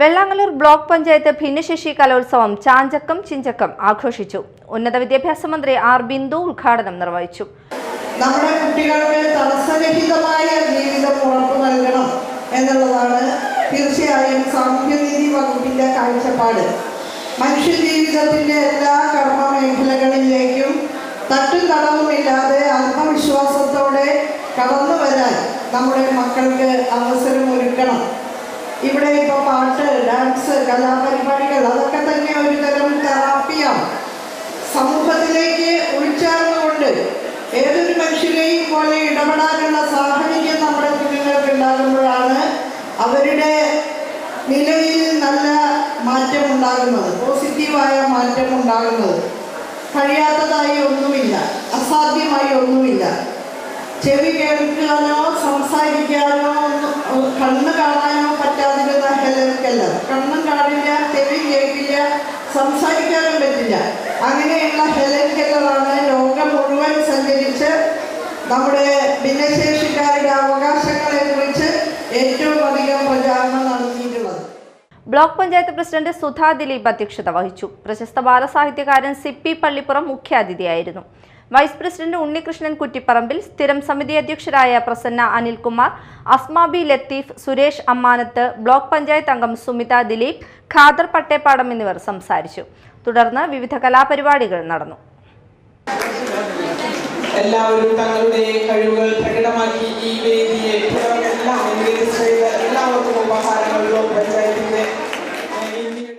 Vellangallur block panchayat ഭിന്നശേഷി കലോത്സവം ചാഞ്ചക്കം ചിഞ്ചക്കം ആഘോഷിച്ചു. ഉന്നത വിദ്യാഭ്യാസ മന്ത്രി ആർ ബിന്ദു ഉദ്ഘാടനം നിർവഹിച്ചു. നമ്മുടെ കുട്ടികൾക്ക് തടസ്സരഹിതമായ ജീവിതം ഉറപ്പു നൽകണം എന്നുള്ളതാണ് തീർച്ചയായും സാമൂഹ്യനീതി വകുപ്പിന്റെ കാഴ്ചപ്പാട്. മനുഷ്യ ജീവിതത്തിന്റെ എല്ലാ കർമ്മ മേഖലകളിലേക്കും തട്ടും തടവുമില്ലാതെ ആത്മവിശ്വാസത്തോടെ കടന്നു വരാൻ നമ്മുടെ മക്കൾക്ക് അവസരം ഒരുക്കണം. ഇവിടെ ഇപ്പോൾ പാട്ട് ഡാൻസ് കലാപരിപാടികൾ അതൊക്കെ തന്നെ ഒരു തരം തെറാപ്പിയാണ്. സമൂഹത്തിലേക്ക് ഉൾച്ചേർന്നുകൊണ്ട് ഏതൊരു മനുഷ്യരെയും പോലെ ഇടപെടാനുള്ള സാഹചര്യം നമ്മുടെ കുഞ്ഞുങ്ങൾക്ക് ഉണ്ടാകുമ്പോഴാണ് അവരുടെ നിലയിൽ നല്ല മാറ്റം ഉണ്ടാകുന്നത് പോസിറ്റീവായ മാറ്റം ഉണ്ടാകുന്നത് കഴിയാത്തതായി ഒന്നുമില്ല അസാധ്യമായി ഒന്നുമില്ല. ചെവി കേൾക്കാനോ സംസാരിക്കാനോ കണ്ണ് കാണാനോ പറ്റാതിരുന്ന ഹെലർക്കല്ല കണ്ണും കാണില്ല ചെവി കേൾക്കില്ല സംസാരിക്കാനും പറ്റില്ല. അങ്ങനെയുള്ള ഹെലൻ ലോകം മുഴുവൻ സഞ്ചരിച്ച് നമ്മുടെ ഭിന്നശേഷിക്കാരുടെ അവകാശങ്ങളെ കുറിച്ച് ഏറ്റവും അധികം പ്രചാരണം നടത്തിയിട്ടുള്ളത്. ബ്ലോക്ക് പഞ്ചായത്ത് പ്രസിഡന്റ് സുധാ ദിലീപ് അധ്യക്ഷത വഹിച്ചു. പ്രശസ്ത ബാലസാഹിത്യകാരൻ സിപ്പി പള്ളിപ്പുറം മുഖ്യാതിഥിയായിരുന്നു. വൈസ് പ്രസിഡന്റ് ഉണ്ണികൃഷ്ണൻ കുറ്റിപ്പറമ്പിൽ സ്ഥിരം സമിതി അധ്യക്ഷരായ പ്രസന്ന അനിൽകുമാർ അസ്മാബി ലത്തീഫ് സുരേഷ് അമ്മാനത്ത് ബ്ലോക്ക് പഞ്ചായത്ത് അംഗം സുമിത ദിലീപ് ഖാദർ പട്ടേപ്പാടം എന്നിവർ സംസാരിച്ചു. തുടർന്ന് വിവിധ കലാപരിപാടികൾ നടന്നു. എല്ലാവരും തങ്ങളുടെ കഴിവുകൾ പ്രകടമാക്കി ഈ വേദിയെ